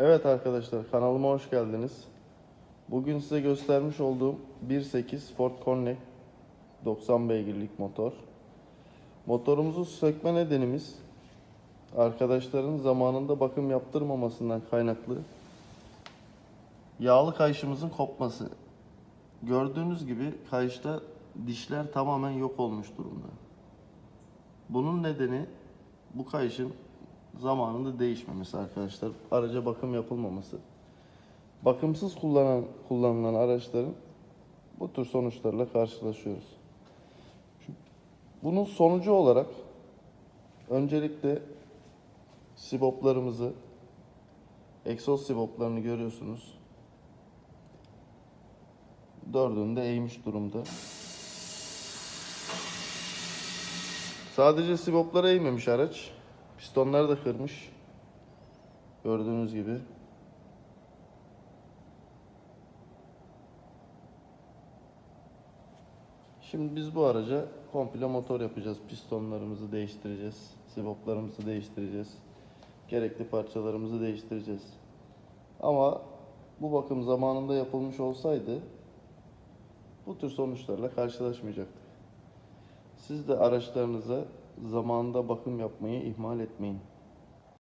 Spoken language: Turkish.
Evet arkadaşlar kanalıma hoş geldiniz. Bugün size göstermiş olduğum 1.8 Ford Connect 90 beygirlik motor. Motorumuzu sökme nedenimiz arkadaşların zamanında bakım yaptırmamasından kaynaklı yağlı kayışımızın kopması. Gördüğünüz gibi kayışta dişler tamamen yok olmuş durumda. Bunun nedeni bu kayışın zamanında değişmemesi arkadaşlar. Araca bakım yapılmaması. Bakımsız kullanan, kullanılan araçların bu tür sonuçlarla karşılaşıyoruz. Bunun sonucu olarak öncelikle siboplarımızı egzoz siboplarını görüyorsunuz. Dördünde eğmiş durumda. Sadece siboplara eğmemiş araç. Pistonları da kırmış. Gördüğünüz gibi. Şimdi biz bu araca komple motor yapacağız. Pistonlarımızı değiştireceğiz. Siboplarımızı değiştireceğiz. Gerekli parçalarımızı değiştireceğiz. Ama bu bakım zamanında yapılmış olsaydı bu tür sonuçlarla karşılaşmayacaktık. Siz de araçlarınıza zamanında bakım yapmayı ihmal etmeyin.